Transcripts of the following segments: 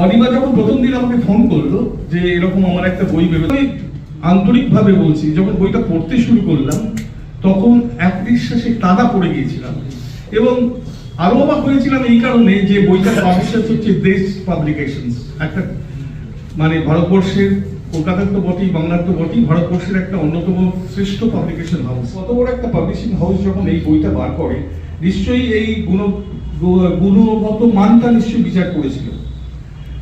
অনিমা যখন প্রথম দিন আমাকে ফোন করল যে এরকম আমার একটা বই বেরো আমি আন্তরিকভাবে বলছি, যখন বইটা পড়তে শুরু করলাম, তখন এক নিঃশ্বাসে কাদা পড়ে গিয়েছিলাম। এবং আরও অবাক হয়েছিলাম এই কারণে যে বইটার পাবলিশার হচ্ছে দেশ পাবলিকেশন একটা মানে ভারতবর্ষের, কলকাতার তো বটেই, বাংলার তো বটেই, ভারতবর্ষের একটা অন্যতম শ্রেষ্ঠ পাবলিকেশন হাউস কত বড় একটা পাবলিশিং হাউস যখন এই বইটা বার করে, নিশ্চয়ই এই গুণ গুণগত মানটা নিশ্চয়ই বিচার করেছিল।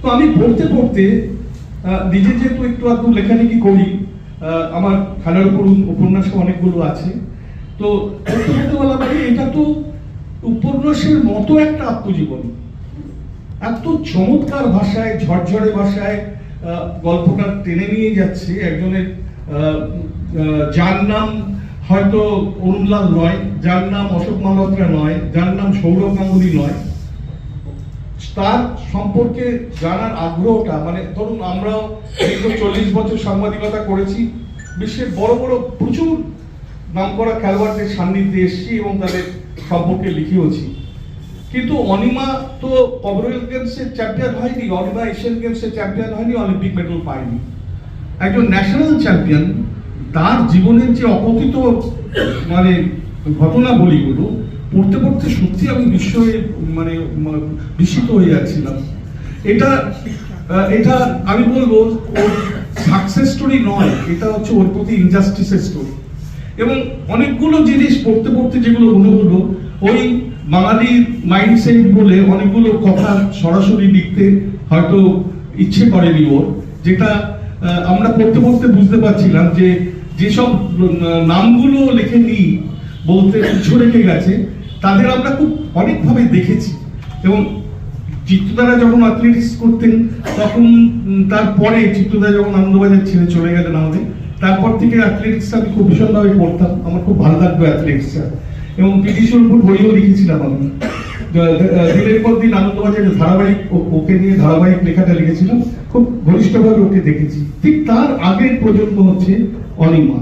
তো আমি পড়তে পড়তে নিজে যেহেতু একটু আধটু লেখালেখি করি আমার খেলার উপর উপন্যাস অনেকগুলো আছে। তো এটা তো উপন্যাসের মতো একটা আত্মজীবনী। এত চমৎকার ভাষায়, ঝরঝরে ভাষায় গল্পটা টেনে নিয়ে যাচ্ছে একজনের যার নাম হয়তো অরুণলাল নয় যার নাম অশোক মালহোত্রা নয়, যার নাম সৌরভ গাঙ্গুলি নয়। তার সম্পর্কে জানার আগ্রহটা মানে ধরুন আমরাও দীর্ঘ চল্লিশ বছর সাংবাদিকতা করেছি, বিশ্বের বড় বড় প্রচুর নামকরা খেলোয়াড়দের সান্নিধ্যে এসেছি এবং তাদের সম্পর্কে লিখিয়েছি কিন্তু অনিমা তো কমনওয়েলথ গেমসের চ্যাম্পিয়ন হয়নি, অনিমা এশিয়ান গেমসের চ্যাম্পিয়ন হয়নি অলিম্পিক মেডেল পায়নি। একজন ন্যাশনাল চ্যাম্পিয়ন তার জীবনের যে অকথিত মানে ঘটনা বলিগুলো পড়তে পড়তে সত্যি আমি বিস্ময়ে মানে বিস্মিত হয়ে যাচ্ছিলাম। এটা এটা আমি বলব, ওর সাকসেস স্টোরি নয়, এটা হচ্ছে ওর প্রতি ইনজাস্টিসের স্টোরি এবং অনেকগুলো জিনিস পড়তে পড়তে যেগুলো মনে হলো, ওই বাঙালির মাইন্ডসেট বলে অনেকগুলো কথা সরাসরি লিখতে হয়তো ইচ্ছে করেনি ওর, যেটা আমরা পড়তে পড়তে বুঝতে পারছিলাম যে যেসব নামগুলো লেখে নি বলতে উৎস রেখে গেছে তাদের আমরা খুব অনেকভাবে দেখেছি। এবং চিত্রদারা যখন অ্যাথলেটিক্স করতেন, তখন তারপরে চিত্রদা যখন আনন্দবাজার ছেড়ে চলে গেলেন আমাদের, তারপর থেকে অ্যাথলেটিক্সটা আমি খুব ভীষণভাবে পড়তাম। আমার খুব ভালো লাগতো অ্যাথলেটিক্সটা এবং পিটি উপর বইও লিখেছিলাম আমি। দিনের পর দিন আনন্দবাজারের ধারাবাহিক ওকে নিয়ে ধারাবাহিক লেখাটা লিখেছিলাম। খুব ঘনিষ্ঠভাবে ওকে দেখেছি। ঠিক তার আগের প্রজন্ম হচ্ছে অনিমা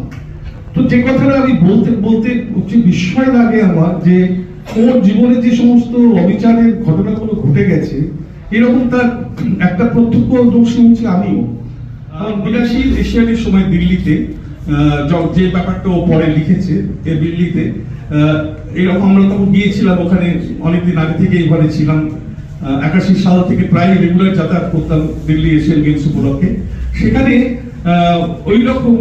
তো যে কথাটা আমি বলতে বলতে হচ্ছে বিস্ময় লাগে আমার যে ওর জীবনে যে সমস্ত অবিচারের ঘটনাগুলো ঘটে গেছে, এরকম তার একটা প্রত্যক্ষ প্রত্যক্ষদর্শী হচ্ছে আমিও। বিরাশি এশিয়ানের সময় দিল্লিতে যে ব্যাপারটা ও পরে লিখেছে, এ দিল্লিতে এরকম আমরা তখন গিয়েছিলাম ওখানে অনেকদিন আগে থেকে এবারে ছিলাম। একাশি সাল থেকে প্রায় রেগুলার যাতায়াত করতাম দিল্লি এশিয়ান গেমস উপলক্ষে। সেখানে ওই রকম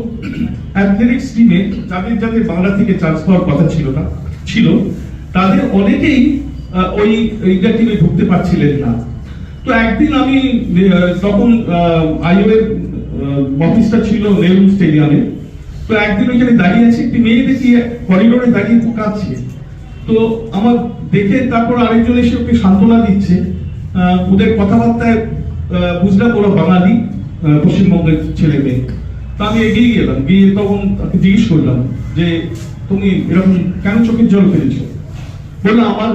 অ্যাথলেটিক্স টিমে যাদের যাদের বাংলা থেকে চান্স পাওয়ার কথা ছিল না, ছিল তাদের অনেকেই ওই টিমে ঢুকতে পারছিলেন না। তো একদিন আমি তখন আইওএর অফিসটা ছিল নেহরু স্টেডিয়ামে। তো একদিন ওইখানে দাঁড়িয়ে আছে, একটি মেয়ে দেখি করিডোরে দাঁড়িয়ে কাঁদছে তো আমার দেখে তারপর আরেকজন এসে ওকে সান্ত্বনা দিচ্ছে। ওদের কথাবার্তায় বুঝলাম ওরা বাঙালি পশ্চিমবঙ্গের ছেলে মেয়ে। তা আমি এগিয়ে গেলাম, গিয়ে তখন তাকে জিজ্ঞেস করলাম যে, তুমি এরকম কেন চোখের জল ফেলেছো? বলল আমার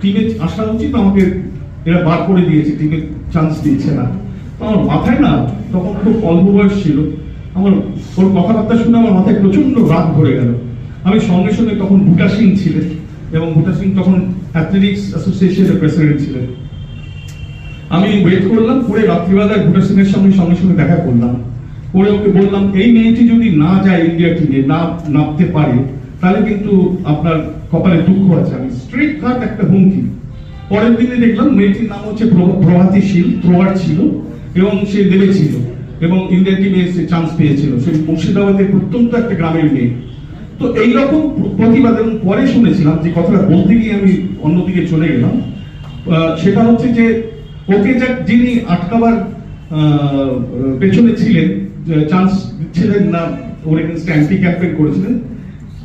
টিমে আসা উচিত, আমাকে এরা বার করে দিয়েছে টিমে চান্স দিচ্ছে না। আমার মাথায় না তখন খুব অল্প বয়স ছিল। আমার ওর কথাবার্তা শুনে আমার মাথায় প্রচণ্ড রাগ ধরে গেল। আমি সঙ্গে সঙ্গে তখন বুটা সিং ছিলেন এবং বুটা সিং তখন অ্যাথলেটিক্স অ্যাসোসিয়েশনের প্রেসিডেন্ট ছিলেন। আমি ওয়েট করলাম পরে রাত্রিবেলায় ভুটা সিং এর সঙ্গে সঙ্গে সঙ্গে দেখা করলাম। পরে ওকে বললাম, এই মেয়েটি যদি না যায় ইন্ডিয়া টিমে না, নামতে পারে, তাহলে কিন্তু আপনার কপালে দুঃখ আছে, আমি স্ট্রেট কাট একটা হুমকি। পরের দিনে দেখলাম মেয়েটির নাম হচ্ছে প্র- প্রভাতী শীল ছিল এবং সে নেমেছিল এবং ইন্ডিয়ান টিমে এসে চান্স পেয়েছিল। সে মুর্শিদাবাদের প্রত্যন্ত একটা গ্রামের মেয়ে। তো এইরকম প্রতিবাদ এবং পরে শুনেছিলাম যে কথাটা বলতে গিয়ে আমি অন্যদিকে চলে গেলাম। সেটা হচ্ছে যে ওকে যা যিনি আটকাবার পেছনে ছিলেন চান্স দিচ্ছিলেন না, ওর এগেনস্ট অ্যান্টি ক্যাম্পেইন করেছিলেন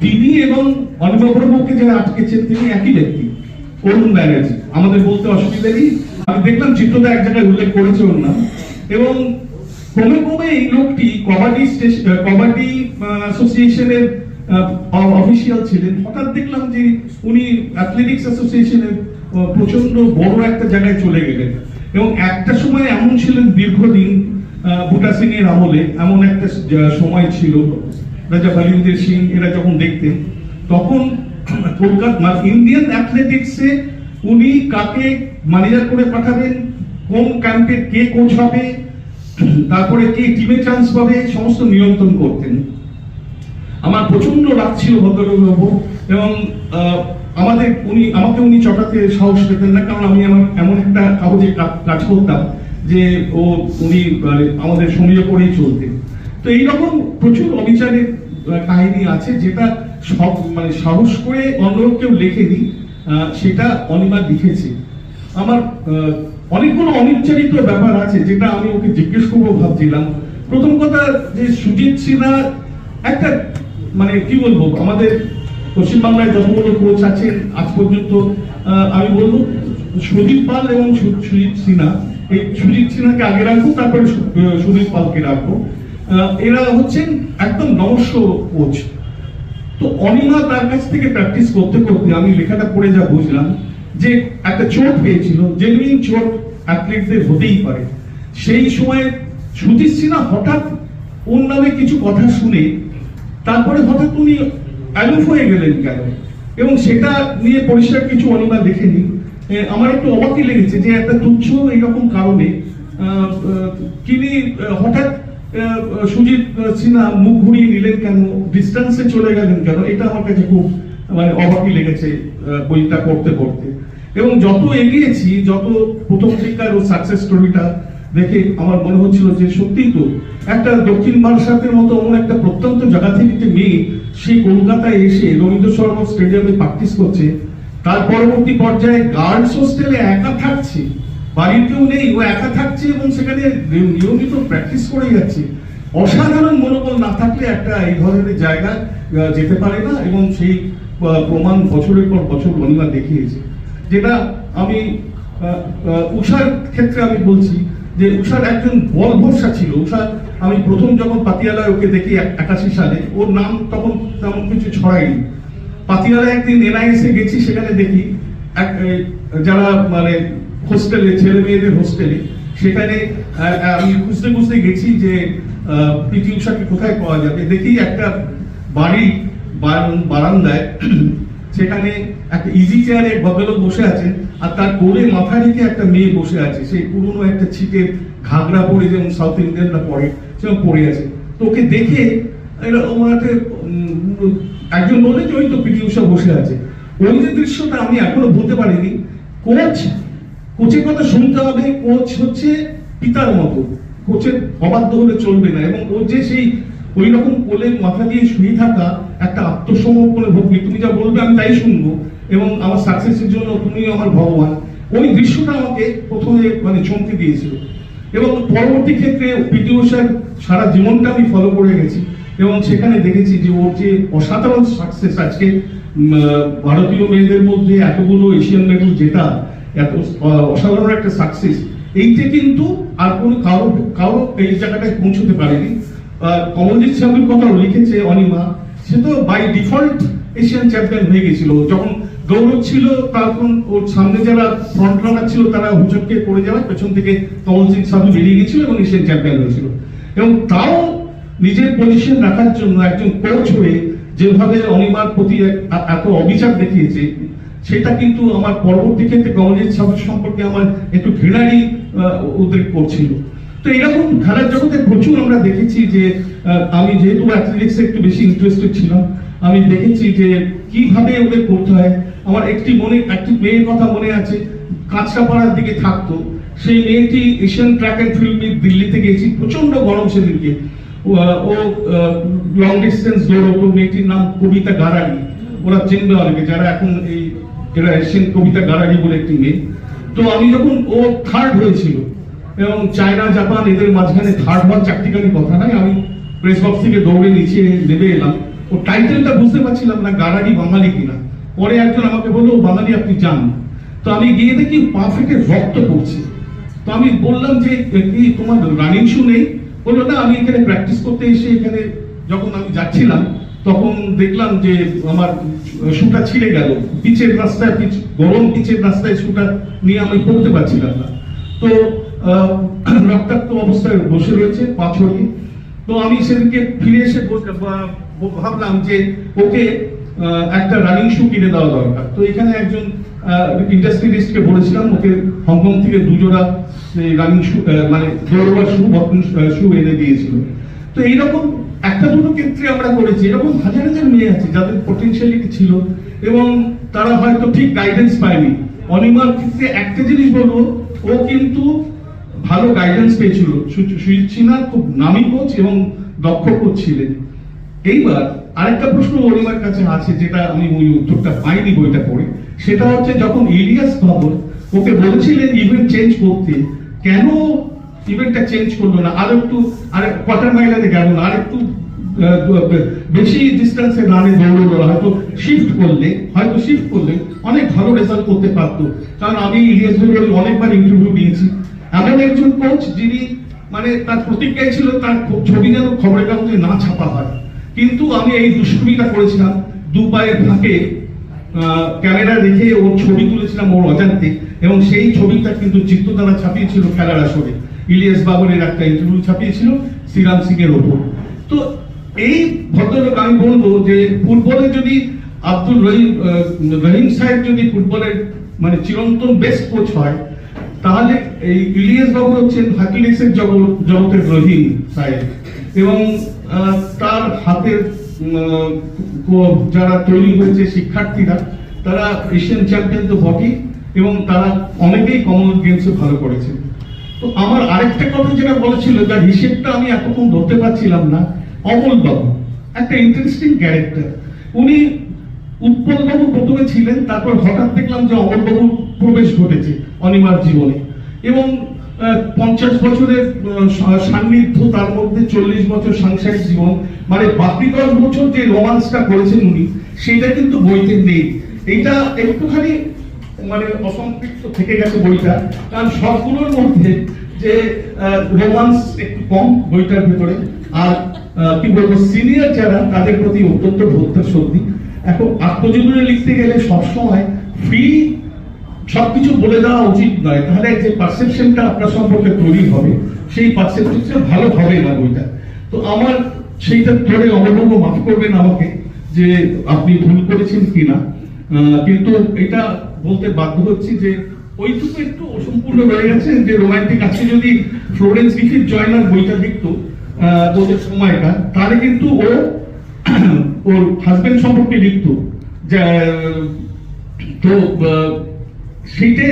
তিনি এবং অনিবাবুকে যারা আটকেছেন তিনি একই ব্যক্তি, অরুণ ব্যানার্জি। আমাদের বলতে অসুবিধা নেই। আমি দেখলাম চিত্রদা এক জায়গায় উল্লেখ করেছে ওর নাম। এবং ক্রমে ক্রমে এই লোকটি কবাডি কবাডি অ্যাসোসিয়েশনের অফিসিয়াল ছিলেন। হঠাৎ দেখলাম যে উনি অ্যাথলেটিক্স অ্যাসোসিয়েশনের প্রচণ্ড বড় একটা জায়গায় চলে গেলেন। এবং একটা সময় এমন ছিলেন দীর্ঘদিন বুটা সিং এর আমলে। এমন একটা সময় ছিল। রাজা বলিউদের সিং এরা যখন দেখতেন, তখন কলকাতা ইন্ডিয়ান অ্যাথলেটিক্সে উনি কাকে ম্যানেজার করে পাঠাবেন, কোন ক্যাম্পের কে কোচ হবে তারপরে কে টিমে চান্স পাবে, সমস্ত নিয়ন্ত্রণ করতেন। আমার প্রচণ্ড রাগ ছিল ভদ্রলোকবাবু এবং আমাদের উনি, আমাকে উনি চটাতে সাহস পেতেন না, কারণ আমি আমার এমন একটা কাগজে কাজ করতাম যে ও, উনি আমাদের সঙ্গে করেই চলতেন। তো এইরকম প্রচুর অবিচারের কাহিনী আছে যেটা সব মানে সাহস করে অন্য কেউ লেখেনি সেটা অনিমা লিখেছে। আমার অনেকগুলো অনিচ্ছারিত ব্যাপার আছে যেটা আমি ওকে জিজ্ঞেস করব ভাবছিলাম। প্রথম কথা যে সুজিত সিনহা একটা মানে কি বলব, আমাদের পশ্চিমবাংলায় যতগুলো কোচ আছেন, আজ পর্যন্ত আমি বলব, সুদীপ পাল এবং সুজিত সিনহা। এই সুজিত সিনহাকে আগে রাখব তারপরে সুদীপ পালকে রাখব। এরা হচ্ছেন একদম নমস্য কোচ। তো অনিমা তার কাছ থেকে প্র্যাকটিস করতে করতে আমি লেখাটা পড়ে যা বুঝলাম যে একটা চোট পেয়েছিল জেনুইন চোট অ্যাথলিটদের হতেই পারে। সেই সময় সুজিত সিনহা হঠাৎ ওর নামে কিছু কথা শুনে তারপরে হঠাৎ উনি অ্যালুফ হয়ে গেলেন কেন? এবং সেটা নিয়ে পরিষ্কার কিছু অনিমা দেখেনি। আমার একটু অবাকই লেগেছে যে একটা তুচ্ছ এইরকম কারণে তিনি হঠাৎ সুজিত সিনহা, মুখ ঘুরিয়ে নিলেন কেন? ডিস্টেন্সে চলে গেলেন কেন? এটা আমার কাছে খুব মানে অবাকই লেগেছে বইটা পড়তে পড়তে। এবং যত এগিয়েছি, যত প্রথম দিককার ও সাকসেস স্টোরিটা দেখে আমার মনে হচ্ছিল যে সত্যিই তো, একটা দক্ষিণ ভারসাতের মতো এমন একটা প্রত্যন্ত জায়গা থেকে একটা মেয়ে সেই কলকাতায় এসে রবীন্দ্র সরোবর স্টেডিয়ামে প্র্যাকটিস করছে, তার পরবর্তী পর্যায়ে গার্লস হোস্টেলে একা থাকছে। বাড়ির কেউ নেই, ও একা থাকছে এবং সেখানে নিয়মিত প্র্যাকটিস করে যাচ্ছে। অসাধারণ মনোবল না থাকলে একটা এই ধরনের জায়গা যেতে পারে না এবং সেই প্রমাণ বছরের পর বছর অনিমা দেখিয়েছে। যেটা আমি উষার ক্ষেত্রে আমি বলছি যে উষার একজন বল ভরসা ছিল। উষা, আমি প্রথম যখন পাতিয়ালায় ওকে দেখি একাশি সালে, ওর নাম তখন তেমন কিছু ছড়ায়নি। পাতিয়ালায় একদিন এনআইএসে গেছি, সেখানে দেখি এক যারা মানে হোস্টেলে, ছেলে মেয়েদের হোস্টেলে। সেখানে আমি খুঁজতে খুঁজতে গেছি যে পিটি উষাকে কোথায় পাওয়া যাবে। দেখি একটা বাড়ি বারান্দায়, সেখানে একটা ইজি চেয়ারে ভদ্রলোক বসে আছেন আর তার কোলে মাথা রেখে একটা মেয়ে বসে আছে। সেই পুরনো একটা ছিটের ঘাগরা পরে যেমন সাউথ ইন্ডিয়ানরা পরে, সেরকম পরে আছে। তো ওকে দেখে একজন বলে যে, ওই তো পিটি উষা বসে আছে। ওই যে দৃশ্যটা আমি এখনও বলতে পারিনি। কোচ কোচের কথা শুনতে হবে, কোচ হচ্ছে পিতার মতো। কোচের অবাধ্য হলে চলবে না এবং ওর যে সেই ওই রকম কোলে মাথা দিয়ে শুয়ে থাকা একটা আত্মসমর্পণের ভক্তি তুমি যা বলবে আমি তাই শুনব এবং আমার সাকসেসের জন্য তুমি আমার ভগবান। ওই দৃশ্যটা আমাকে প্রথমে মানে চমকে দিয়েছিল। এবং পরবর্তী ক্ষেত্রে পিটি উষার সারা জীবনটা আমি ফলো করে গেছি এবং সেখানে দেখেছি যে ওর যে অসাধারণ সাকসেস আজকে ভারতীয় মেয়েদের মধ্যে এতগুলো এশিয়ান মেডেল জেতা এত অসাধারণ একটা সাকসেস এইটা কিন্তু আর কোনো কারও কারও এই জায়গাটায় পৌঁছতে পারেনি। কমলজিৎ সাহেবের কথা লিখেছে অনিমা। সে তো বাই ডিফল্ট এশিয়ান চ্যাম্পিয়ন হয়ে গেছিল। যখন গৌরব ছিল তখন ওর সামনে যারা ফ্রন্ট রানার ছিল, তারা হুচটকে পড়ে যাওয়ার পেছন থেকে কমলজিৎ সাধু বেরিয়ে গেছিল এবং এশিয়ান চ্যাম্পিয়ন হয়েছিল। এবং তাও নিজের পজিশন রাখার জন্য একজন কোচ হয়ে যেভাবে অনিমার প্রতি এত অবিচার দেখিয়েছে সেটা কিন্তু আমার পরবর্তী ক্ষেত্রে কমলজিৎ সাধু সম্পর্কে আমার একটু ঘৃণারই উদ্রেক করছিল। তো এরকম খেলার জগতে প্রচুর আমরা দেখেছি যে আমি যেহেতু অ্যাথলেটিক্সে একটু বেশি ইন্টারেস্টেড ছিলাম, আমি দেখেছি যে কীভাবে ওদের করতে হয়। আমার একটি মনে, একটি মেয়ের কথা মনে আছে, কাঁচরাপাড়ার দিকে থাকতো। সেই মেয়েটি Asian track and field meet দিল্লিতে গেছি প্রচণ্ড গরম সেদিনকে। ও লং ডিস্টেন্স দৌড়তো মেয়েটির নাম কবিতা গারানি ওরা চিনবে অনেকে যারা এখন এই এরা এশিয়ান কবিতা গারানি বলে একটি মেয়ে। তো আমি যখন ও থার্ড হয়েছিল এবং চায়না, জাপান এদের মাঝখানে থার্ড হওয়ার চারটিখানি কথা নাই, আমি প্রেস বক্স থেকে দৌড়ে নিচে নেমে এলাম। ও টাইটেলটা বুঝতে পারছিলাম না গাড়ারি বাঙালি কিনা। পরে একজন আমাকে বলল, "ও বাঙালি, আপনি যান তো আমি গিয়ে দেখি পা ফেটে রক্ত পড়ছে। তো আমি বললাম যে তোমার রানিং শু নেই? বলল, না, আমি এখানে প্র্যাকটিস করতে এসে এখানে যখন আমি যাচ্ছিলাম তখন দেখলাম যে আমার শুটা ছিঁড়ে গেল। পিচের রাস্তায় পিচ গরম পিচের রাস্তায় শুটা নিয়ে আমি পড়তে পারছিলাম না। তো রক্তাক্ত অবস্থায় বসে রয়েছে পা তো আমি সেদিনকে ফিরে এসে বল- ভাবলাম যে ওকে একটা রানিং শু কিনে দেওয়া দরকার। তো এখানে একজন ইন্ডাস্ট্রি লিস্টকে বলেছিলাম, ওকে হংকং থেকে দুজোড়া রানিং শু মানে দৌড়বার শু বটন শু এনে দিয়েছিল। তো এইরকম একটা দুটো ক্ষেত্রে আমরা করেছি, এরকম হাজার হাজার মেয়ে আছে যাদের পটেনশিয়ালিটি ছিল, এবং তারা হয়তো ঠিক গাইডেন্স পায়নি। অনিমার ক্ষেত্রে একটা জিনিস বলব, ও কিন্তু ভালো গাইডেন্স পেয়েছিল। সু- সুজিত সিনহা খুব নামি কোচ এবং দক্ষ কোচ ছিলেন। এইবার আরেকটা প্রশ্ন অনিমার কাছে আছে, যেটা আমি ওই উত্তরটা পাইনি বইটা পড়ে। সেটা হচ্ছে যখন ইলিয়াস বাবর ওকে বলেছিলেন ইভেন্ট চেঞ্জ করতে, কেন ইভেন্টটা চেঞ্জ করল না আর একটু আর কোয়ার্টার মাইলারে গেল না আর একটু বেশি ডিস্টেন্সে রানে দৌড়লো না হয়তো শিফট করলে, হয়তো শিফট করলে অনেক ভালো রেজাল্ট করতে পারতো। কারণ আমি ইলিয়াস অনেকবার ইন্টারভিউ দিয়েছি। এমন একজন কোচ যিনি মানে তার প্রতিজ্ঞাই ছিল তার ছবি যেন খবরের কাগজে না ছাপা হয়। কিন্তু আমি এই দুষ্কর্মীটা করেছিলাম, দু পায়ের ফাঁকে ক্যামেরা রেখে ওর ছবি তুলেছিলাম ওর অজান্তে, এবং সেই ছবিটা কিন্তু চিত্রদ্বারা ছাপিয়েছিল খেলার আসরে। ইলিয়াস বাবরের একটা ইন্টারভিউ ছাপিয়েছিল, শ্রীরাম সিং এর ওপর। তো এই ভদ্রলোক, আমি বলব যে ফুটবলে যদি আব্দুল রহিম রহিম সাহেব যদি ফুটবলের মানে চিরন্তন বেস্ট কোচ হয়, তাহলে এই ইলিয়াস বাবু হচ্ছেন হাকিলিক্সের জগতের রহিম সাহেব। এবং তার হাতের যারা তৈরি হয়েছে শিক্ষার্থীরা, তারা এশিয়ান চ্যাম্পিয়ন তো বটেই, এবং তারা অনেকেই কমনওয়েলথ গেমসে ভালো করেছে। তো আমার আরেকটা কথা যেটা বলেছিল, যার হিসেবটা আমি এতক্ষণ ধরতে পারছিলাম না, অমল বাবু, একটা ইন্টারেস্টিং ক্যারেক্টার উনি উৎপল বাবু প্রথমে ছিলেন, তারপর হঠাৎ দেখলাম যে অমল বাবুর প্রবেশ ঘটেছে অনিমার জীবনে। এবং পঞ্চাশ বছরের সান্নিধ্য, তার মধ্যে চল্লিশ বছর সাংসারিক জীবন মানে বাকি দশ বছর যে রোমান্সটা করেছেন উনি, সেটা কিন্তু বইতে নেই। এইটা একটুখানি মানে অসম্পৃক্ত থেকে গেছে বইটা, কারণ সবগুলোর মধ্যে যে রোমান্স একটু কম বইটার ভেতরে, আর কি বলব সিনিয়র যারা, তাদের প্রতি অত্যন্ত ভক্ত সত্যি এখন আত্মজীবনী লিখতে গেলে সবসময় ফ্রি সবকিছু বলে দেওয়া উচিত নয়। তাহলে যে পারসেপশনটা আপনার সম্পর্কে তৈরি হবে, সেই পারসেপশনটা ভালো হবে না বইটা। তো আমার সেইটা ধরে অবলম্ব মাফ করবেন আমাকে যে আপনি ভুল করেছেন কিনা। কিন্তু এটা বলতে বাধ্য হচ্ছি যে ওইটুকু একটু অসম্পূর্ণ রয়ে গেছে যে রোমান্টিক আজকে যদি ফ্লোরেন্স গিফির জয়নার বইটা লিখতো ওদের সময়টা, তাহলে কিন্তু ও ওর হাজবেন্ড সম্পর্কে লিখতো। তো সেইটা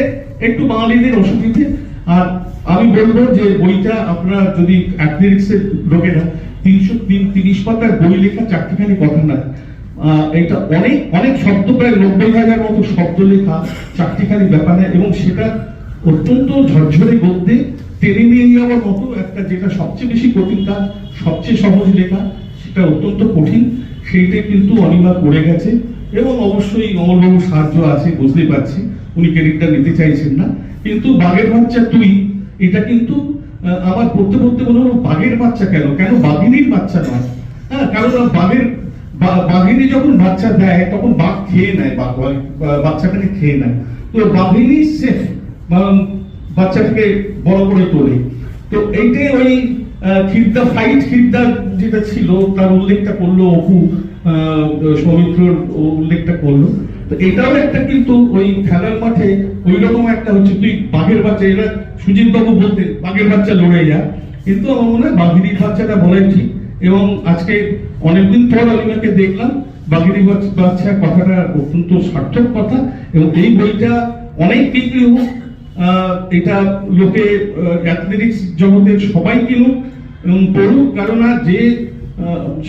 একটু বাঙালিদের অসুবিধে। আর আমি বলব যে বইটা আপনারা যদি অ্যাথলেটিক্সের লোকেরা তিনশো তিন তিরিশ পাতার বই লেখা চারটিখানি কথা না এটা অনেক অনেক শব্দ, প্রায় নব্বই হাজার মতো শব্দ লেখা চারটিখানি ব্যাপার, এবং সেটা অত্যন্ত ঝরঝরে গদ্যে টেনে নিয়ে যাওয়ার মতো একটা যেটা সবচেয়ে বেশি কঠিন কাজ, সবচেয়ে সহজ লেখা, সেটা অত্যন্ত কঠিন সেইটাই কিন্তু অনিমা করে গেছে, এবং অবশ্যই অমরবাবুর সাহায্য আছে বুঝতে পারছি, উনি ক্রেডিটটা নিতে চাইছেন না। কিন্তু বাঘের বাচ্চা তুই, এটা কিন্তু আমার পড়তে পড়তে মনে হলো বাঘের বাচ্চা কেন? কেন বাঘিনীর বাচ্চা নয়? হ্যাঁ কারণ বাঘের বাঘিনী যখন বাচ্চা দেয়, তখন বাঘ খেয়ে নেয় বাঘ বাচ্চাটাকে খেয়ে নেয়। তো বাঘিনী সেফ বাচ্চাটাকে বড় করে তোলে। তো এইটাই ওই খিদ্দা ফাইট খিদ্দা যেটা ছিল, তার উল্লেখটা করল অপু সৌমিত্রর উল্লেখটা করল। তো এটাও একটা কিন্তু ওই খেলার মাঠে ওই রকম একটা হচ্ছে, তুই বাঘের বাচ্চা, এরা সুজিত বাবু বলতে, বাঘের বাচ্চা লড়ে যা কিন্তু আমার মনে হয় বাঘিনীর বাচ্চাটা বলাই ঠিক এবং আজকে অনেকদিন পর অলিমাকে দেখলাম। বাচ- বাচ্চা কথাটা অত্যন্ত সার্থক কথা এবং এই বইটা অনেক বিক্রি আহ, এটা লোকে অ্যাথলেটিক্স জগতের সবাই কিনুক এবং পড়ুক কারণ যে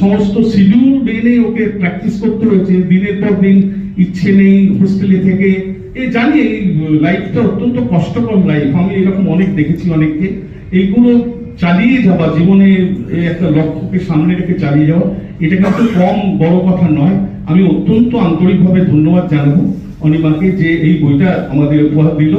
সমস্ত শিডিউল মেনে ওকে প্র্যাকটিস করতে হয়েছে দিনের পর দিন ইচ্ছে নেই হোস্টেলে থেকে। এ জানি এই লাইফটা অত্যন্ত কষ্টকর লাইফ আমি এরকম অনেক দেখেছি অনেককে। এইগুলো চালিয়ে যাওয়া, জীবনে একটা লক্ষ্যকে সামনে রেখে চালিয়ে যাওয়া, এটা কিন্তু কম বড় কথা নয়। আমি অত্যন্ত আন্তরিকভাবে ধন্যবাদ জানাব অনিমাকে যে এই বইটা আমাদের উপহার দিল।